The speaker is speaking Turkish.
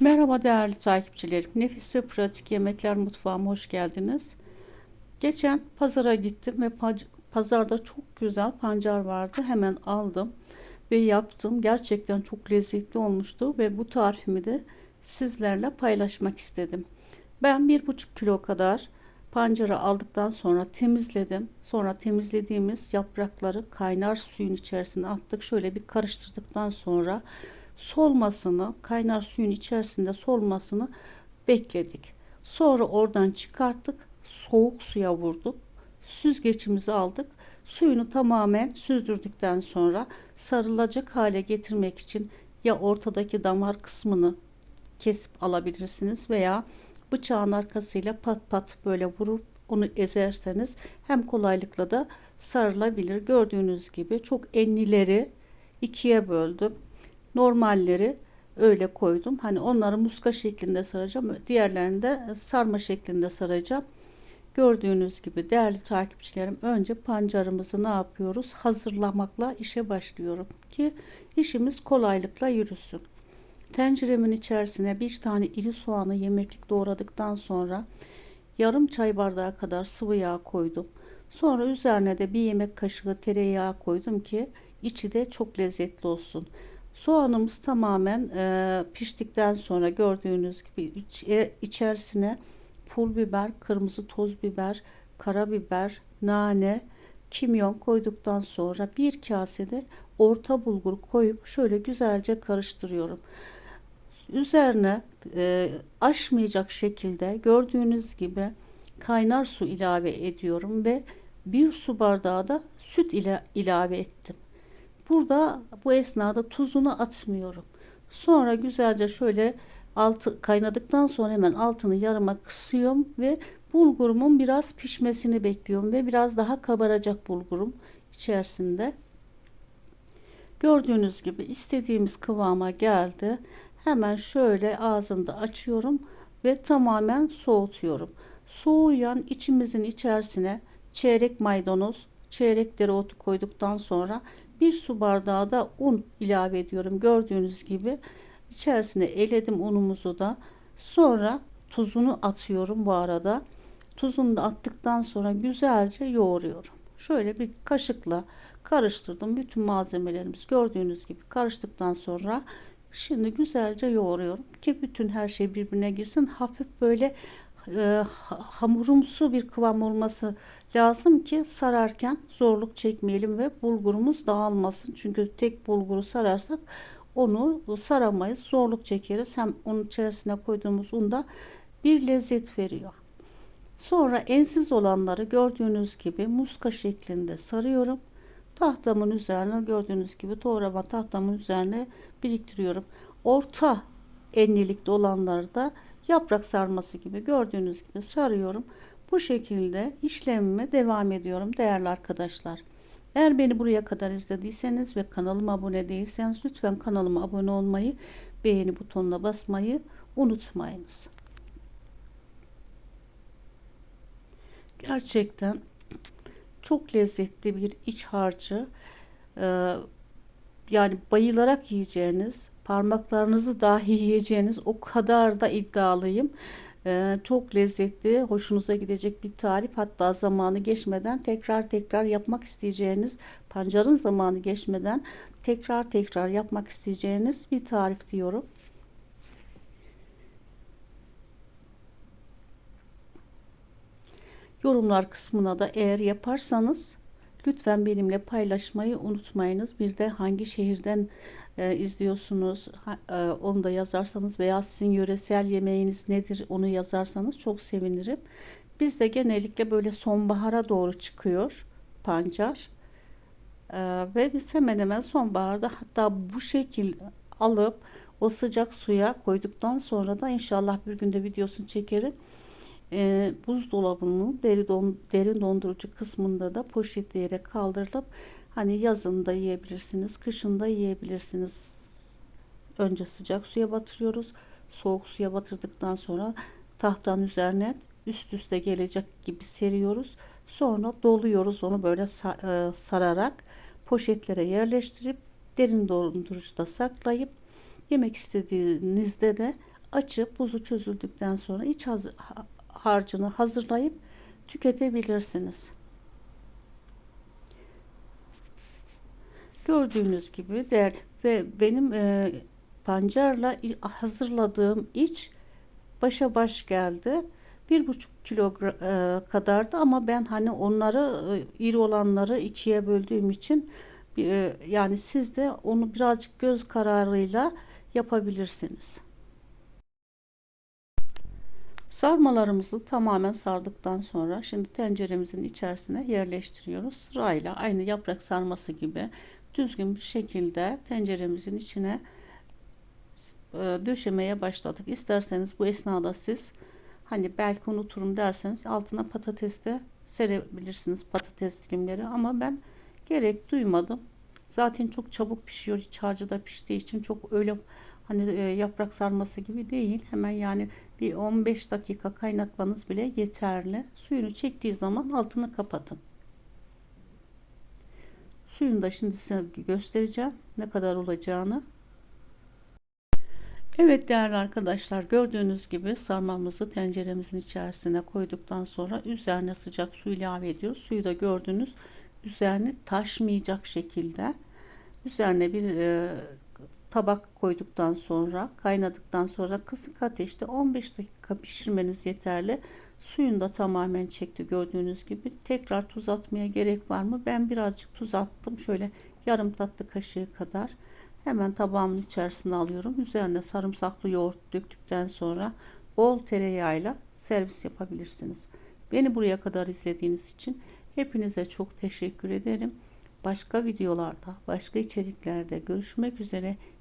Merhaba değerli takipçilerim. Nefis ve pratik yemekler mutfağıma hoş geldiniz. Geçen pazara gittim ve pazarda çok güzel pancar vardı. Hemen aldım ve yaptım. Gerçekten çok lezzetli olmuştu ve bu tarifimi de sizlerle paylaşmak istedim. Ben bir buçuk kilo kadar pancarı aldıktan sonra temizledim. Sonra temizlediğimiz yaprakları kaynar suyun içerisine attık. Şöyle bir karıştırdıktan sonra solmasını, kaynar suyun içerisinde solmasını bekledik. Sonra oradan çıkarttık, soğuk suya vurduk. Süzgeçimizi aldık. Suyunu tamamen süzdürdükten sonra sarılacak hale getirmek için ya ortadaki damar kısmını kesip alabilirsiniz veya bıçağın arkasıyla pat pat böyle vurup onu ezerseniz hem kolaylıkla da sarılabilir. Gördüğünüz gibi çok enlileri ikiye böldüm. Normalleri öyle koydum. Hani onları muska şeklinde saracağım. Diğerlerini de sarma şeklinde saracağım. Gördüğünüz gibi değerli takipçilerim önce pancarımızı ne yapıyoruz? Hazırlamakla işe başlıyorum ki işimiz kolaylıkla yürüsün. Tenceremin içerisine bir tane iri soğanı yemeklik doğradıktan sonra yarım çay bardağı kadar sıvı yağ koydum. Sonra üzerine de bir yemek kaşığı tereyağı koydum ki içi de çok lezzetli olsun. Soğanımız tamamen e, piştikten sonra gördüğünüz gibi iç, e, içerisine pul biber, kırmızı toz biber, karabiber, nane, kimyon koyduktan sonra bir kasede orta bulgur koyup şöyle güzelce karıştırıyorum. Üzerine e, aşmayacak şekilde gördüğünüz gibi kaynar su ilave ediyorum ve bir su bardağı da süt ile ilave ettim. Burada bu esnada tuzunu atmıyorum. Sonra güzelce şöyle altı kaynadıktan sonra hemen altını yarıma kısıyorum ve bulgurumun biraz pişmesini bekliyorum ve biraz daha kabaracak bulgurum içerisinde. Gördüğünüz gibi istediğimiz kıvama geldi. Hemen şöyle ağzında açıyorum ve tamamen soğutuyorum. Soğuyan içimizin içerisine çeyrek maydanoz, çeyrek dereotu koyduktan sonra bir su bardağı da un ilave ediyorum. Gördüğünüz gibi içerisine eledim unumuzu da. Sonra tuzunu atıyorum bu arada. Tuzunu da attıktan sonra güzelce yoğuruyorum. Şöyle bir kaşıkla karıştırdım. Bütün malzemelerimiz gördüğünüz gibi karıştıktan sonra şimdi güzelce yoğuruyorum ki bütün her şey birbirine girsin. Hafif böyle e, hamurumsu bir kıvam olması lazım ki sararken zorluk çekmeyelim ve bulgurumuz dağılmasın. Çünkü tek bulguru sararsak onu saramayız, zorluk çekeriz. Hem onun içerisine koyduğumuz unda bir lezzet veriyor. Sonra ensiz olanları gördüğünüz gibi muska şeklinde sarıyorum. Tahtamın üzerine gördüğünüz gibi doğrama tahtamın üzerine biriktiriyorum. Orta enlilikte olanları da yaprak sarması gibi gördüğünüz gibi sarıyorum. Bu şekilde işlemime devam ediyorum değerli arkadaşlar. Eğer beni buraya kadar izlediyseniz ve kanalıma abone değilseniz lütfen kanalıma abone olmayı, beğeni butonuna basmayı unutmayınız. Gerçekten çok lezzetli bir iç harcı. Ee, yani bayılarak yiyeceğiniz, parmaklarınızı dahi yiyeceğiniz o kadar da iddialıyım. Ee, çok lezzetli, hoşunuza gidecek bir tarif. Hatta zamanı geçmeden tekrar tekrar yapmak isteyeceğiniz, pancarın zamanı geçmeden tekrar tekrar yapmak isteyeceğiniz bir tarif diyorum. Yorumlar kısmına da eğer yaparsanız lütfen benimle paylaşmayı unutmayınız. Bir de hangi şehirden e, izliyorsunuz e, onu da yazarsanız veya sizin yöresel yemeğiniz nedir onu yazarsanız çok sevinirim. Bizde genellikle böyle sonbahara doğru çıkıyor pancar. E, ve biz hemen hemen sonbaharda hatta bu şekil alıp o sıcak suya koyduktan sonra da inşallah bir günde videosunu çekerim e, buzdolabının deri don, derin dondurucu kısmında da poşetleyerek kaldırılıp hani yazın da yiyebilirsiniz, kışın da yiyebilirsiniz. Önce sıcak suya batırıyoruz. Soğuk suya batırdıktan sonra tahtanın üzerine üst üste gelecek gibi seriyoruz. Sonra doluyoruz onu böyle sararak poşetlere yerleştirip derin dondurucuda saklayıp yemek istediğinizde de açıp buzu çözüldükten sonra iç harcını hazırlayıp tüketebilirsiniz. Gördüğünüz gibi değer ve benim e, pancarla hazırladığım iç başa baş geldi. Bir buçuk kilo e, kadardı ama ben hani onları e, iri olanları ikiye böldüğüm için e, yani siz de onu birazcık göz kararıyla yapabilirsiniz. Sarmalarımızı tamamen sardıktan sonra şimdi tenceremizin içerisine yerleştiriyoruz. Sırayla aynı yaprak sarması gibi düzgün bir şekilde tenceremizin içine e, döşemeye başladık. İsterseniz bu esnada siz hani belki unuturum derseniz altına patates de serebilirsiniz patates dilimleri ama ben gerek duymadım. Zaten çok çabuk pişiyor. İç piştiği için çok öyle hani e, yaprak sarması gibi değil. Hemen yani bir 15 dakika kaynatmanız bile yeterli. Suyunu çektiği zaman altını kapatın. Suyunu da şimdi size göstereceğim ne kadar olacağını. Evet değerli arkadaşlar gördüğünüz gibi sarmamızı tenceremizin içerisine koyduktan sonra üzerine sıcak su ilave ediyoruz. Suyu da gördüğünüz üzerine taşmayacak şekilde üzerine bir e, tabak koyduktan sonra kaynadıktan sonra kısık ateşte 15 dakika pişirmeniz yeterli. Suyunu da tamamen çekti gördüğünüz gibi. Tekrar tuz atmaya gerek var mı? Ben birazcık tuz attım. Şöyle yarım tatlı kaşığı kadar. Hemen tabağımın içerisine alıyorum. Üzerine sarımsaklı yoğurt döktükten sonra bol tereyağıyla servis yapabilirsiniz. Beni buraya kadar izlediğiniz için hepinize çok teşekkür ederim. Başka videolarda, başka içeriklerde görüşmek üzere.